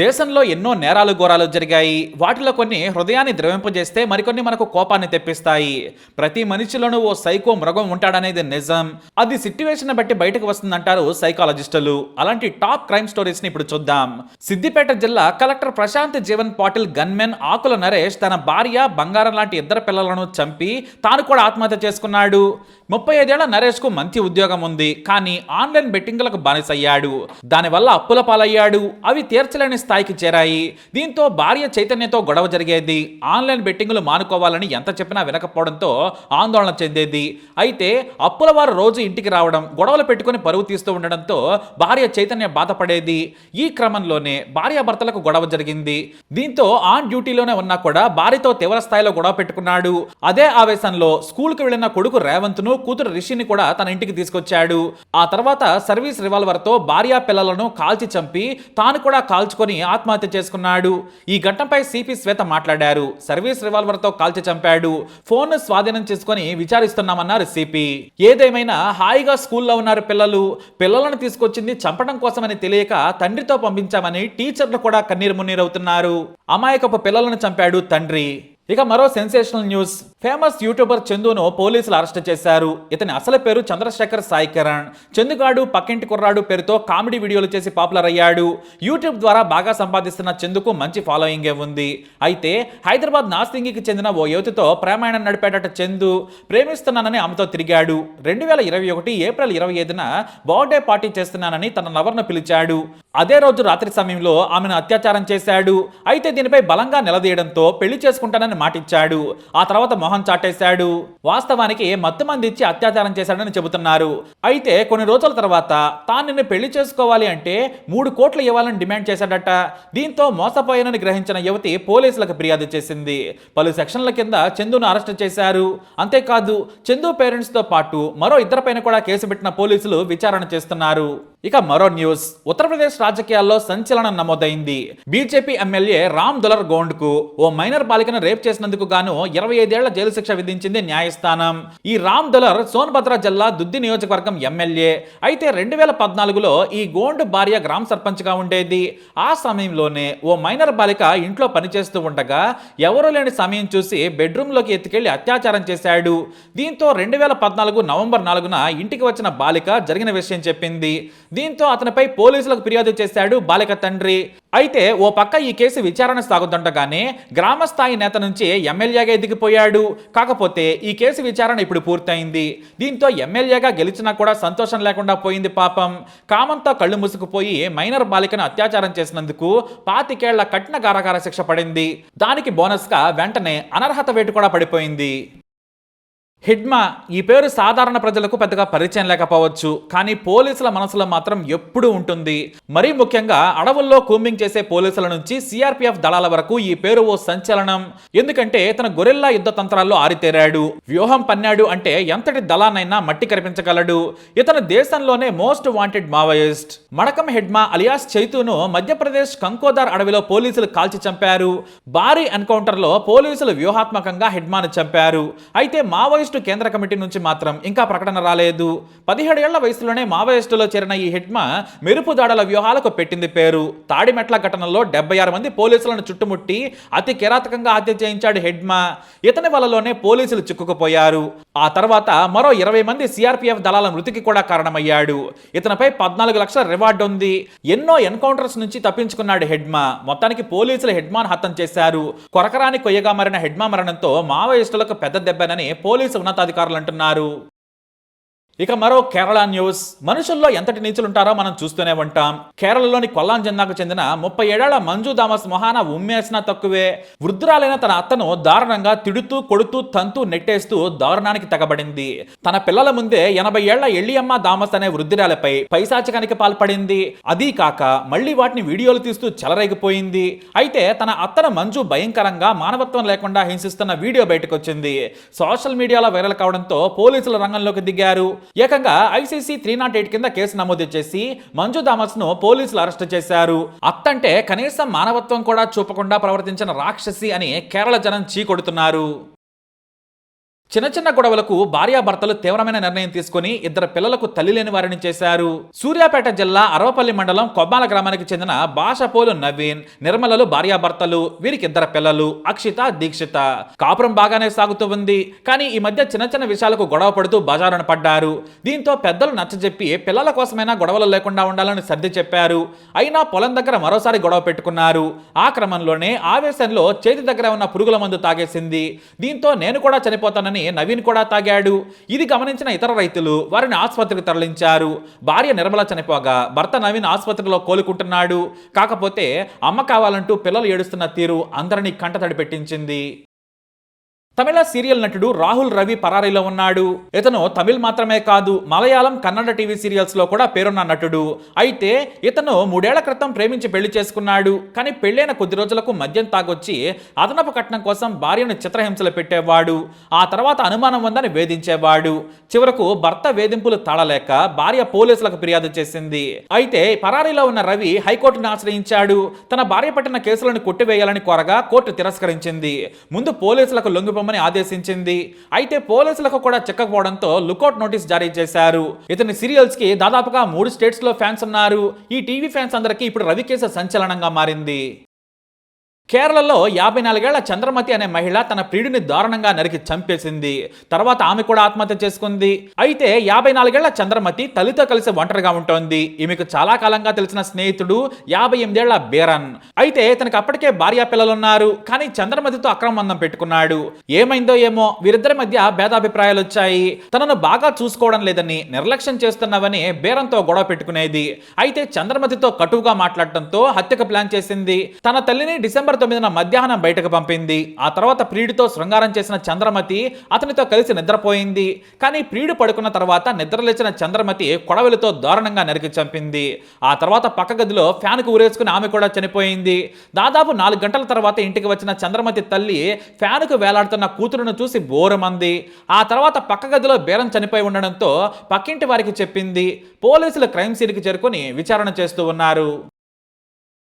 దేశంలో ఎన్నో నేరాలు ఘోరాలు జరిగాయి. వాటిలో కొన్ని హృదయాన్ని ద్రవింపజేస్తే మరికొన్ని మనకు కోపాన్ని తెప్పిస్తాయి. ప్రతి మనిషిలోనూ ఓ సైకో మృగం ఉంటాడనేది నిజం. అది సిట్యువేషన్ బట్టి బయటకు వస్తుందంటారు సైకాలజిస్టులు. అలాంటి టాప్ క్రైమ్ స్టోరీస్ని ఇప్పుడు చూద్దాం. సిద్దిపేట జిల్లా కలెక్టర్ ప్రశాంత్ జీవన్ పాటిల్ గన్మెన్ ఆకుల నరేష్ తన భార్య బంగారం లాంటి ఇద్దరు పిల్లలను చంపి తాను కూడా ఆత్మహత్య చేసుకున్నాడు. ముప్పై ఐదేళ్ళ నరేష్కు మంచి ఉద్యోగం ఉంది. కానీ ఆన్లైన్ బెట్టింగ్లకు బానిసయ్యాడు. దానివల్ల అప్పుల పాలయ్యాడు. అవి తీర్చలేని స్థాయికి చేరాయి. దీంతో భార్య చైతన్యతో గొడవ జరిగేది. ఆన్లైన్ బెట్టింగులు మానుకోవాలని ఎంత చెప్పినా వినకపోవడంతో ఆందోళన చెందేది. అయితే అప్పుల వారు రోజు ఇంటికి రావడం గొడవలు పెట్టుకుని పరువు తీస్తూ ఉండడంతో భార్య చైతన్య బాధపడేది. ఈ క్రమంలోనే భార్యాభర్తలకు గొడవ జరిగింది. దీంతో ఆన్ డ్యూటీలోనే ఉన్నా కూడా భార్యతో తీవ్ర స్థాయిలో గొడవ పెట్టుకున్నాడు. అదే ఆవేశంలో స్కూల్కి వెళ్ళిన కొడుకు రేవంత్ను కూతురు రిషిని కూడా తన ఇంటికి తీసుకొచ్చాడు. ఆ తర్వాత సర్వీస్ రివాల్వర్తో భార్యా పిల్లలను కాల్చి చంపి తాను కూడా కాల్చుకొని ఆత్మహత్య చేసుకున్నాడు. ఈ ఘటనపై సిపి శ్వేత మాట్లాడారు. సర్వీస్ రివాల్వర్తో కాల్చి చంపాడు. ఫోన్ స్వాధీనం చేసుకొని విచారిస్తున్నామన్నారు సిపి. ఏదేమైనా హాయిగా స్కూల్లో ఉన్నారు పిల్లలు. పిల్లలను తీసుకొచ్చింది చంపడం కోసమని తెలియక తండ్రితో పంపించామని టీచర్లు కూడా కన్నీరు మున్నీరవుతున్నారు. అమాయకపు పిల్లలను చంపాడు తండ్రి. ఇక మరో సెన్సేషనల్ న్యూస్. ఫేమస్ యూట్యూబర్ చందును పోలీసులు అరెస్ట్ చేశారు. ఇతని అసలు పేరు చంద్రశేఖర్ సాయి కిరణ్ చందుగాడు పక్కింటి కుర్రాడు పేరుతో కామెడీ వీడియోలు చేసి పాపులర్ అయ్యాడు. యూట్యూబ్ ద్వారా బాగా సంపాదిస్తున్న చందుకు మంచి ఫాలోయింగే ఉంది. అయితే హైదరాబాద్ నాస్తింగికి చెందిన ఓ యువతితో ప్రేమాయణం నడిపేటట చందు ప్రేమిస్తున్నానని ఆమెతో తిరిగాడు. రెండు వేల ఇరవై ఒకటి ఏప్రిల్ ఇరవై ఐదున బర్త్డే పార్టీ చేస్తున్నానని తన లవర్ను పిలిచాడు. అదే రోజు రాత్రి సమయంలో ఆమెను అత్యాచారం చేశాడు. అయితే దీనిపై బలంగా నిలదీయడంతో పెళ్ళి చేసుకుంటానని మాటిచ్చాడు. ఆ తర్వాత మొహం చాటేశాడు. వాస్తవానికి మత్తు మంది ఇచ్చి అత్యాచారం చేశాడని చెబుతున్నారు. అయితే కొన్ని రోజుల తర్వాత తాను నిన్ను పెళ్ళి చేసుకోవాలి అంటే మూడు కోట్లు ఇవ్వాలని డిమాండ్ చేశాడట. దీంతో మోసపోయానని గ్రహించిన యువతి పోలీసులకు ఫిర్యాదు చేసింది. పలు సెక్షన్ల కింద చందును అరెస్ట్ చేశారు. అంతేకాదు చందు పేరెంట్స్తో పాటు మరో ఇద్దరిపైన కూడా కేసు పెట్టిన పోలీసులు విచారణ చేస్తున్నారు. ఇక మరో న్యూస్ ఉత్తరప్రదేశ్ రాజకీయాల్లో సంచలనం నమోదైంది. బీజేపీ ఎమ్మెల్యే రామ్ దులర్ గోండ్కు ఓ మైనర్ బాలికను రేప్ చేసినందుకు గాను ఇరవై ఐదేళ్ళ జైలు శిక్ష విధించింది న్యాయస్థానం. ఈ రామ్ దులర్ సోన్భద్ర జిల్లా దుద్ది నియోజకవర్గం ఎమ్మెల్యే. అయితే రెండు వేల పద్నాలుగులో ఈ గోండ్ భార్య గ్రామ సర్పంచ్గా ఉండేది. ఆ సమయంలోనే ఓ మైనర్ బాలిక ఇంట్లో పనిచేస్తూ ఉండగా ఎవరూ లేని సమయం చూసి బెడ్రూమ్లోకి ఎత్తుకెళ్ళి అత్యాచారం చేశాడు. దీంతో రెండు వేల పద్నాలుగు నవంబర్ నాలుగున ఇంటికి వచ్చిన బాలిక జరిగిన విషయం చెప్పింది. దీంతో అతనిపై పోలీసులకు ఫిర్యాదు చేశాడు బాలిక తండ్రి. అయితే ఓ పక్క ఈ కేసు విచారణ సాగుతుండగానే గ్రామ స్థాయి నేత నుంచి ఎమ్మెల్యేగా ఎదిగిపోయాడు. కాకపోతే ఈ కేసు విచారణ ఇప్పుడు పూర్తయింది. దీంతో ఎమ్మెల్యేగా గెలిచినా కూడా సంతోషం లేకుండా పోయింది పాపం. కామంతో కళ్ళు మూసుకుపోయి మైనర్ బాలికను అత్యాచారం చేసినందుకు పాతికేళ్ళ కఠిన కారాగార శిక్ష పడింది. దానికి బోనస్గా వెంటనే అనర్హత వేటు కూడా పడిపోయింది. హిడ్మా ఈ పేరు సాధారణ ప్రజలకు పెద్దగా పరిచయం లేకపోవచ్చు కానీ పోలీసుల మనసులో మాత్రం ఎప్పుడూ ఉంటుంది. మరీ ముఖ్యంగా అడవుల్లో కూంబింగ్ చేసే పోలీసుల నుంచి సిఆర్పిఎఫ్ దళాల వరకు ఈ పేరు ఓ సంచలనం. ఎందుకంటే తన గొరిల్లా యుద్ధ తంత్రాల్లో ఆరితేరాడు. వ్యూహం పన్నాడు అంటే ఎంతటి దళానైనా మట్టి కనిపించగలడు ఇతను దేశంలోనే most wanted Maoist. Madakam Hidma alias చైతును Madhya Pradesh Kankodar అడవిలో పోలీసులు కాల్చి చంపారు. భారీ ఎన్కౌంటర్లో పోలీసులు వ్యూహాత్మకంగా హెడ్మాను చంపారు. అయితే మావోయిస్ట్ కేంద్ర కమిటీ నుంచి మాత్రం ఇంకా ప్రకటన రాలేదు. పదిహేడు ఏళ్ళ వయసులోనే మావోయిస్టులో చేరిన ఈ హెడ్మా మెరుపు దాడుల వ్యూహాలకు పెట్టింది పేరు. తాడిమెట్ల ఘటనలో డెబ్బై ఆరు మంది పోలీసులను చుట్టుముట్టి అతి కిరాతకంగా హత్య చేయించాడు హెడ్మా ఇతని వలలోనే పోలీసులు చిక్కుకుపోయారు. ఆ తర్వాత మరో ఇరవై మంది సిఆర్పిఎఫ్ దళాల మృతికి కూడా కారణమయ్యాడు. ఇతనిపై పద్నాలుగు లక్షల రివార్డు ఉంది. ఎన్నో ఎన్కౌంటర్స్ నుంచి తప్పించుకున్నాడు హెడ్మా. మొత్తానికి పోలీసులు హెడ్మాన్ హతం చేశారు. కొరకరాని కొయ్యగా మారిన హెడ్మా మరణంతో మావోయిస్టులకు పెద్ద దెబ్బనని పోలీసు ఉన్నతాధికారులు అంటున్నారు. ఇక మరో కేరళ న్యూస్. మనుషుల్లో ఎంతటి నీచులుంటారో మనం చూస్తూనే ఉంటాం. కేరళలోని కొల్లాం జిల్లాకు చెందిన ముప్పై ఏడేళ్ళ మంజు దామస్ మొహాన ఉమ్మేసిన తక్కువే. వృద్ధురాలైన తన అత్తను దారుణంగా తిడుతూ కొడుతూ తంతూ నెట్టేస్తూ దారుణానికి తెగబడింది. తన పిల్లల ముందే ఎనభై ఏళ్ళ ఎళ్ళియమ్మ దామస్ అనే వృద్ధురాలపై పైశాచికానికి పాల్పడింది. అదీ కాక మళ్ళీ వాటిని వీడియోలు తీస్తూ చెలరేగిపోయింది. అయితే తన అత్తను మంజు భయంకరంగా మానవత్వం లేకుండా హింసిస్తున్న వీడియో బయటకొచ్చింది. సోషల్ మీడియాలో వైరల్ కావడంతో పోలీసుల రంగంలోకి దిగారు. ఏకంగా ఐసీసీ త్రీ నాట్ ఎయిట్ కింద కేసు నమోదు చేసి మంజు థామస్ను పోలీసులు అరెస్ట్ చేశారు. అత్తంటే కనీసం మానవత్వం కూడా చూపకుండా ప్రవర్తించిన రాక్షసి అని కేరళ జనం చీకొడుతున్నారు చిన్న చిన్న గొడవలకు భార్యాభర్తలు తీవ్రమైన నిర్ణయం తీసుకుని ఇద్దరు పిల్లలకు తల్లి లేని వారిని చేశారు. సూర్యాపేట జిల్లా అరవపల్లి మండలం కొబ్బాల గ్రామానికి చెందిన భాషపోలు నవీన్ నిర్మలలు భార్యాభర్తలు వీరికి ఇద్దరు పిల్లలు అక్షిత దీక్షిత. కాపురం బాగానే సాగుతూ ఉంది. కానీ ఈ మధ్య చిన్న చిన్న విషయాలకు గొడవ పడుతూ బజారున పడ్డారు. దీంతో పెద్దలు నచ్చజెప్పి పిల్లల కోసమైనా గొడవలు లేకుండా ఉండాలని సర్ది చెప్పారు. అయినా పొలం దగ్గర మరోసారి గొడవ పెట్టుకున్నారు. ఆ క్రమంలోనే ఆవేశంలో చేతి దగ్గర ఉన్న పురుగుల మందు తాగేసింది. దీంతో నేను కూడా చనిపోతానని నవీన్ కూడా తాగాడు. ఇది గమనించిన ఇతర రైతులు వారిని ఆసుపత్రికి తరలించారు. భార్య నిర్మల చనిపోగా భర్త నవీన్ ఆసుపత్రిలో కోలుకుంటున్నాడు. కాకపోతే అమ్మ కావాలంటూ పిల్లలు ఏడుస్తున్న తీరు అందరినీ కంటతడి పెట్టించింది. తమిళ సీరియల్ నటుడు రాహుల్ రవి పరారీలో ఉన్నాడు. ఇతను తమిళ్ మాత్రమే కాదు మలయాళం కన్నడ టీవీ సీరియల్స్లో కూడా పేరున్న నటుడు. అయితే ఇతను మూడేళ్ళ క్రితం ప్రేమించి పెళ్ళి చేసుకున్నాడు. కానీ పెళ్ళైన కొద్ది రోజులకు మద్యం తాగొచ్చి అదనపు కట్నం కోసం భార్యను చిత్రహింసలు పెట్టేవాడు. ఆ తర్వాత అనుమానం ఉందని వేధించేవాడు. చివరకు భర్త వేధింపులు తాళలేక భార్య పోలీసులకు ఫిర్యాదు చేసింది. అయితే పరారీలో ఉన్న రవి హైకోర్టును ఆశ్రయించాడు. తన భార్య పట్టిన కేసులను కొట్టివేయాలని కోరగా కోర్టు తిరస్కరించింది. ముందు పోలీసులకు లొంగిపోమని ఆదేశించింది. అయితే పోలీసులకు కూడా చిక్కకపోవడంతో లుకౌట్ నోటీస్ జారీ చేశారు. ఇతని సీరియల్స్కి దాదాపుగా మూడు స్టేట్స్లో ఫ్యాన్స్ ఉన్నారు. ఈ టీవీ ఫ్యాన్స్ అందరికీ ఇప్పుడు రవికేశ సంచలనంగా మారింది. కేరళలో యాభై నాలుగేళ్ళ చంద్రమతి అనే మహిళ తన ప్రియుడిని దారుణంగా నరికి చంపేసింది. తర్వాత ఆమె కూడా ఆత్మహత్య చేసుకుంది. అయితే యాభై నాలుగేళ్ళ చంద్రమతి తల్లితో కలిసి ఒంటరిగా ఉంటోంది. ఈమెకు చాలా కాలంగా తెలిసిన స్నేహితుడు యాభై ఎనిమిదేళ్ళ బేరన్. అయితే ఇతనికి అప్పటికే భార్య పిల్లలున్నారు. కానీ చంద్రమతితో అక్రమందం పెట్టుకున్నాడు. ఏమైందో ఏమో వీరిద్దరి మధ్య భేదాభిప్రాయాలు వచ్చాయి. తనను బాగా చూసుకోవడం లేదని నిర్లక్ష్యం చేస్తున్నావని బేరంతో గొడవ పెట్టుకునేది. అయితే చంద్రమతితో కటువుగా మాట్లాడటంతో హత్యకు ప్లాన్ చేసింది. తన తల్లిని డిసెంబర్ తొమ్మిదిన మధ్యాహ్నం బయటకు పంపింది. ఆ తర్వాత ప్రియుడితో శృంగారం చేసిన చంద్రమతి అతనితో కలిసి నిద్రపోయింది. కానీ ప్రియుడు పడుకున్న తర్వాత నిద్రలేచిన చంద్రమతి కొడవలితో దారుణంగా నరికి చంపింది. ఆ తర్వాత పక్క గదిలో ఫ్యాన్కు ఊరేసుకుని ఆమె కూడా చనిపోయింది. దాదాపు నాలుగు గంటల తర్వాత ఇంటికి వచ్చిన చంద్రమతి తల్లి ఫ్యాన్కు వేలాడుతున్న కూతురును చూసి బోరమంది. ఆ తర్వాత పక్క గదిలో బేరం చనిపోయి ఉండడంతో పక్కింటి వారికి చెప్పింది. పోలీసులు క్రైమ్ సీన్కి చేరుకొని విచారణ చేస్తూ ఉన్నారు.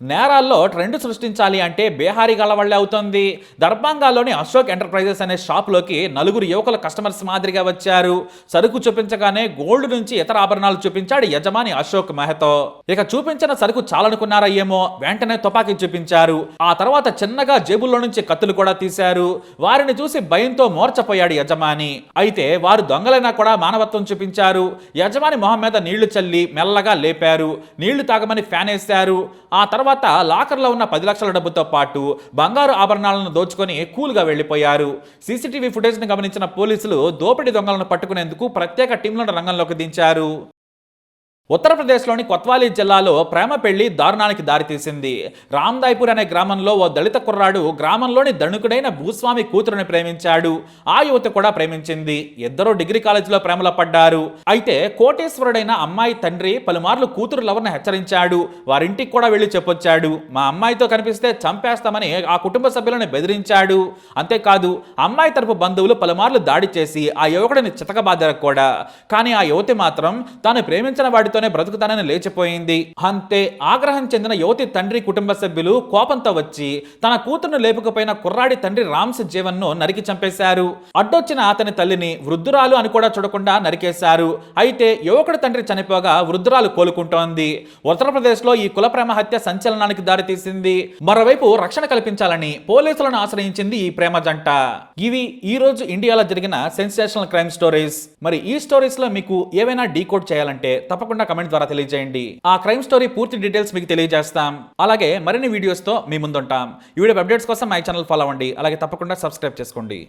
నేరాల్లో ట్రెండ్ సృష్టించాలి అంటే బీహారీ గల అవుతుంది. దర్భంగాలోని అశోక్ ఎంటర్ప్రైజెస్ అనే షాప్లోకి నలుగురు యువకుల కస్టమర్స్ మాదిరిగా వచ్చారు. సరుకు చూపించగానే గోల్డ్ నుంచి ఇతర ఆభరణాలు చూపించాడు యజమాని అశోక్ మెహతో. ఇక చూపించిన సరుకు చాలనుకున్నారా ఏమో వెంటనే తుపాకీ చూపించారు. ఆ తర్వాత చిన్నగా జేబుల్లో నుంచి కత్తులు కూడా తీశారు. వారిని చూసి భయంతో మోర్చపోయాడు యజమాని. అయితే వారు దొంగలైనా కూడా మానవత్వం చూపించారు. యజమాని మొహం మీద నీళ్ళు చల్లి మెల్లగా లేపారు. నీళ్ళు తాగమని ఫ్యాన్ వేశారు. ఆ తర్వాత తర్వాత లాకర్లో ఉన్న పది లక్షల డబ్బుతో పాటు బంగారు ఆభరణాలను దోచుకొని కూల్గా వెళ్ళిపోయారు సీసీటీవీ ఫుటేజ్ను గమనించిన పోలీసులు దోపిడీ దొంగలను పట్టుకునేందుకు ప్రత్యేక టీంలను రంగంలోకి దించారు. ఉత్తరప్రదేశ్లోని కొత్వాలీ జిల్లాలో ప్రేమ పెళ్ళి దారుణానికి దారితీసింది. రామ్దాయ్పూర్ అనే గ్రామంలో ఓ దళిత కుర్రాడు గ్రామంలోని ధనుకుడైన భూస్వామి కూతురుని ప్రేమించాడు. ఆ యువతి కూడా ప్రేమించింది. ఇద్దరూ డిగ్రీ కాలేజీలో ప్రేమలో పడ్డారు. అయితే కోటేశ్వరుడైన అమ్మాయి తండ్రి పలుమార్లు కూతురు లవర్ను హెచ్చరించాడు. వారింటికి కూడా వెళ్ళి చెప్పొచ్చాడు. మా అమ్మాయితో కనిపిస్తే చంపేస్తామని ఆ కుటుంబ సభ్యులను బెదిరించాడు. అంతేకాదు అమ్మాయి తరపు బంధువులు పలుమార్లు దాడి చేసి ఆ యువకుడిని చితకబాదారు కూడా. కానీ ఆ యువతి మాత్రం తాను ప్రేమించిన వాడితో వాడితోనే బ్రతుకుతానని లేచిపోయింది. అంతే ఆగ్రహం చెందిన యువతి తండ్రి కుటుంబ సభ్యులు కోపంతో వచ్చి తన కూతురును లేపుకుపోయిన కుర్రాడి తండ్రి రామ్స్ జీవన్ను నరికి చంపేశారు. అడ్డొచ్చిన అతని తల్లిని వృద్ధురాలు అని కూడా చూడకుండా నరికేశారు. అయితే యువకుడి తండ్రి చనిపోగా వృద్ధురాలు కోలుకుంటోంది. ఉత్తరప్రదేశ్లో ఈ కుల ప్రేమ హత్య సంచలనానికి దారితీసింది. మరోవైపు రక్షణ కల్పించాలని పోలీసులను ఆశ్రయించింది ఈ ప్రేమ జంట. ఇవి ఈ రోజు ఇండియాలో జరిగిన సెన్సేషనల్ క్రైమ్ స్టోరీస్. మరి ఈ స్టోరీస్లో మీకు ఏవైనా డీకోడ్ చేయాలంటే తప్పకుండా కమెంట్ ద్వారా తెలియజేయండి. ఆ క్రైమ్ స్టోరీ పూర్తి డీటెయిల్స్ మీకు తెలియజేస్తాం. అలాగే మరిన్ని వీడియోస్తో మీ ముందుంటాం. ఈ వీడియో అప్డేట్స్ కోసం మై ఛానల్ ఫాలో అవ్వండి. అలాగే తప్పకుండా సబ్స్క్రైబ్ చేసుకోండి.